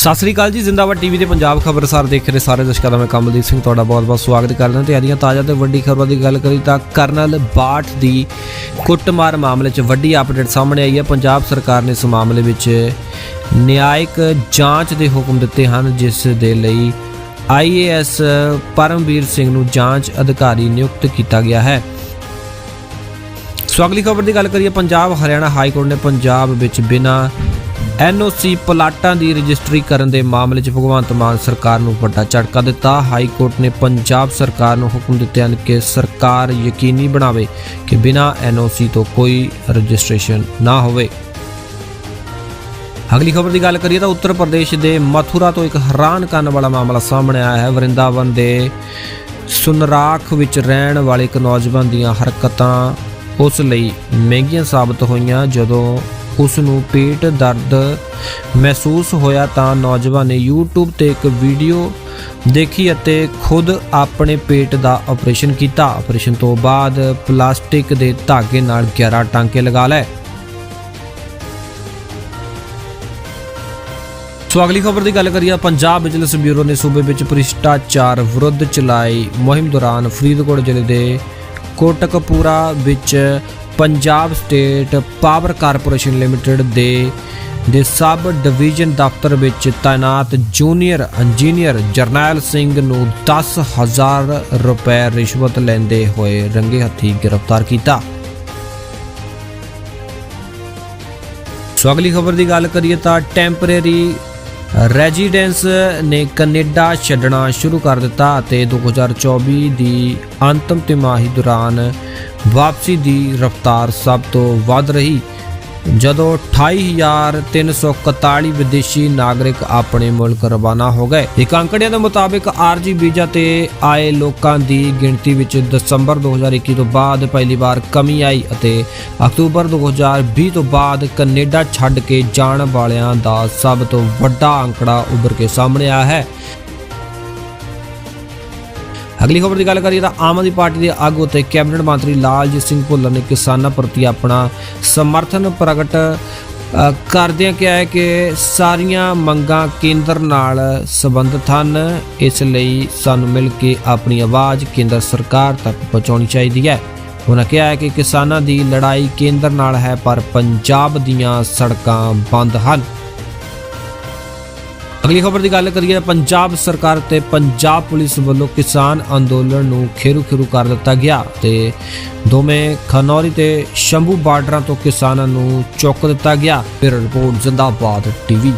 ਸਤਿ ਸ੍ਰੀ ਅਕਾਲ ਜੀ, ਜ਼ਿੰਦਾਬਾਦ ਟੀਵੀ ਦੇ ਪੰਜਾਬ ਖਬਰਸਾਰ ਦੇਖ ਰਹੇ ਸਾਰੇ ਦਰਸ਼ਕਾਂ ਦਾ ਮੈਂ ਕਮਲਦੀਪ ਸਿੰਘ, ਤੁਹਾਡਾ ਬਹੁਤ-ਬਹੁਤ ਸਵਾਗਤ ਕਰਦਾ ਤੇ ਆਦੀਆਂ ਤਾਜ਼ਾ ਤੇ ਵੱਡੀ ਖਬਰਾਂ ਦੀ ਗੱਲ ਕਰੀ ਤਾਂ ਕਰਨਲ ਬਾਠ ਦੀ ਕੁੱਟਮਾਰ ਮਾਮਲੇ 'ਚ ਵੱਡੀ ਅਪਡੇਟ ਸਾਹਮਣੇ ਆਈ ਹੈ। ਪੰਜਾਬ ਸਰਕਾਰ ਨੇ ਇਸ ਮਾਮਲੇ ਵਿੱਚ ਨਿਆਇਕ ਜਾਂਚ ਦੇ ਹੁਕਮ ਦਿੱਤੇ ਹਨ, ਜਿਸ ਦੇ ਲਈ ਆਈਏਐਸ ਪਰਮਵੀਰ ਸਿੰਘ ਨੂੰ ਜਾਂਚ ਅਧਿਕਾਰੀ ਨਿਯੁਕਤ ਕੀਤਾ ਗਿਆ ਹੈ। ਸੋ ਅਗਲੀ ਖਬਰ ਦੀ ਗੱਲ ਕਰੀਏ ਪੰਜਾਬ ਹਰਿਆਣਾ ਹਾਈ ਕੋਰਟ ਨੇ ਪੰਜਾਬ ਵਿੱਚ ਬਿਨਾਂ ਐਨਓਸੀ ਪਲਾਟਾਂ ਦੀ ਰਜਿਸਟਰੀ ਕਰਨ ਦੇ ਮਾਮਲੇ 'ਚ ਭਗਵੰਤ ਮਾਨ ਸਰਕਾਰ ਨੂੰ ਵੱਡਾ ਝਟਕਾ ਦਿੱਤਾ। ਹਾਈ ਕੋਰਟ ਨੇ ਪੰਜਾਬ ਸਰਕਾਰ ਨੂੰ ਹੁਕਮ ਦਿੱਤੇ ਹਨ ਕਿ ਸਰਕਾਰ ਯਕੀਨੀ ਬਣਾਵੇ ਕਿ ਬਿਨਾਂ ਐਨਓਸੀ ਤੋਂ ਕੋਈ ਰਜਿਸਟ੍ਰੇਸ਼ਨ ਨਾ ਹੋਵੇ। ਅਗਲੀ ਖਬਰ ਦੀ ਗੱਲ ਕਰੀਏ ਤਾਂ ਉੱਤਰ ਪ੍ਰਦੇਸ਼ ਦੇ ਮਥੁਰਾ ਤੋਂ ਇੱਕ ਹੈਰਾਨ ਕਰਨ ਵਾਲਾ ਮਾਮਲਾ ਸਾਹਮਣੇ ਆਇਆ ਹੈ। ਵਰਿੰਦਾਵਨ ਦੇ ਸੁਨਰਾਖ ਵਿੱਚ ਰਹਿਣ ਵਾਲੇ ਇੱਕ ਨੌਜਵਾਨ ਦੀਆਂ ਹਰਕਤਾਂ ਉਸ ਲਈ ਮਹਿੰਗੀਆਂ ਸਾਬਤ ਹੋਈਆਂ ਜਦੋਂ ਉਸ ਨੂੰ ਪੇਟ ਦਰਦ ਮਹਿਸੂਸ ਹੋਇਆ ਤਾਂ ਨੌਜਵਾਨ ਨੇ YouTube ਤੇ ਇੱਕ ਵੀਡੀਓ ਦੇਖੀ ਅਤੇ ਖੁਦ ਆਪਣੇ ਪੇਟ ਦਾ ਆਪਰੇਸ਼ਨ ਕੀਤਾ। ਆਪਰੇਸ਼ਨ ਤੋਂ ਬਾਅਦ ਪਲਾਸਟਿਕ ਦੇ ਧਾਗੇ ਨਾਲ 11 ਟਾਂਕੇ ਲਗਾ ਲਏ। ਸੋ ਅਗਲੀ ਖਬਰ ਦੀ ਗੱਲ ਕਰੀਏ, ਪੰਜਾਬ ਵਿਜੀਲੈਂਸ ਬਿਊਰੋ ਨੇ ਸੂਬੇ ਵਿੱਚ ਭ੍ਰਿਸ਼ਟਾਚਾਰ ਵਿਰੁੱਧ ਚਲਾਈ ਮੁਹਿੰਮ ਦੌਰਾਨ ਫਰੀਦਕੋਟ ਜ਼ਿਲ੍ਹੇ ਦੇ ਕੋਟਕਪੂਰਾ ਵਿੱਚ Punjab state power corporation limited ਦੇ ਦੇ ਸਬ ਡਿਵੀਜ਼ਨ ਦਫ਼ਤਰ ਵਿੱਚ ਤਾਇਨਾਤ ਜੂਨੀਅਰ ਇੰਜੀਨੀਅਰ ਜਰਨੈਲ ਸਿੰਘ ਨੂੰ 10000 ਰੁਪਏ ਰਿਸ਼ਵਤ ਲੈਂਦੇ ਹੋਏ ਰੰਗੇ ਹੱਥੀ ਗ੍ਰਿਫਤਾਰ ਕੀਤਾ। ਸੋ ਅਗਲੀ ਖਬਰ ਦੀ ਗੱਲ ਕਰੀਏ ਤਾਂ ਟੈਂਪਰੇਰੀ ਰੈਜ਼ੀਡੈਂਸ ਨੇ ਕੈਨੇਡਾ ਛੱਡਣਾ ਸ਼ੁਰੂ ਕਰ ਦਿੱਤਾ ਅਤੇ 2024 ਦੀ ਅੰਤਮ ਤਿਮਾਹੀ ਦੌਰਾਨ ਵਾਪਸੀ ਦੀ ਰਫ਼ਤਾਰ ਸਭ ਤੋਂ ਵੱਧ ਰਹੀ। ਜਦੋਂ 28341 ਵਿਦੇਸ਼ੀ ਨਾਗਰਿਕ ਆਪਣੇ ਮੁਲਕ ਰਵਾਨਾ ਹੋ ਗਏ ਇੱਕ ਅੰਕੜਿਆਂ ਦੇ ਮੁਤਾਬਕ ਆਰਜੀ ਵੀਜ਼ਾ ਤੇ ਆਏ ਲੋਕਾਂ ਦੀ ਗਿਣਤੀ ਵਿੱਚ ਦਸੰਬਰ 2021 ਤੋਂ ਬਾਅਦ ਪਹਿਲੀ ਵਾਰ ਕਮੀ ਆਈ ਅਤੇ ਅਕਤੂਬਰ 2020 ਤੋਂ ਬਾਅਦ ਕੈਨੇਡਾ ਛੱਡ ਕੇ ਜਾਣ ਵਾਲਿਆਂ ਦਾ ਸਭ ਤੋਂ ਵੱਡਾ ਅੰਕੜਾ ਉੱਭਰ ਕੇ ਸਾਹਮਣੇ ਆਇਆ ਹੈ। ਅਗਲੀ ਖਬਰ ਦੀ ਗੱਲ ਕਰੀਏ ਤਾਂ ਆਮ ਆਦਮੀ ਪਾਰਟੀ ਦੇ ਆਗੂ ਤੇ ਕੈਬਨਿਟ ਮੰਤਰੀ ਲਾਲਜੀਤ ਸਿੰਘ ਭੁੱਲਰ ਨੇ ਕਿਸਾਨਾਂ ਪ੍ਰਤੀ ਆਪਣਾ ਸਮਰਥਨ ਪ੍ਰਗਟ ਕਰਦਿਆਂ ਕਿਹਾ ਹੈ ਕਿ ਸਾਰੀਆਂ ਮੰਗਾਂ ਕੇਂਦਰ ਨਾਲ ਸੰਬੰਧਿਤ ਹਨ। ਇਸ ਲਈ ਸਾਨੂੰ ਮਿਲ ਕੇ ਆਪਣੀ ਆਵਾਜ਼ ਕੇਂਦਰ ਸਰਕਾਰ ਤੱਕ ਪਹੁੰਚਾਉਣੀ ਚਾਹੀਦੀ ਹੈ। ਉਹਨਾਂ ਕਿਹਾ ਹੈ ਕਿ ਕਿਸਾਨਾਂ ਦੀ ਲੜਾਈ ਕੇਂਦਰ ਨਾਲ ਹੈ, ਪਰ ਪੰਜਾਬ ਦੀਆਂ ਸੜਕਾਂ ਬੰਦ ਹਨ। ਅਗਲੀ ਖਬਰ ਦੀ ਗੱਲ ਕਰੀਏ, ਪੰਜਾਬ ਸਰਕਾਰ ਤੇ ਪੰਜਾਬ ਪੁਲਿਸ ਵੱਲੋਂ ਕਿਸਾਨ ਅੰਦੋਲਨ ਨੂੰ ਖੇਰੂ ਖੇਰੂ ਕਰ ਦਿੱਤਾ ਗਿਆ ਤੇ ਦੋਵੇਂ ਖਨੌਰੀ ਤੇ ਸ਼ੰਭੂ ਬਾਰਡਰਾਂ ਤੋਂ ਕਿਸਾਨਾਂ ਨੂੰ ਚੁੱਕ ਦਿੱਤਾ ਗਿਆ। ਫਿਰ ਰਿਪੋਰਟ, ਜ਼ਿੰਦਾਬਾਦ ਟੀਵੀ।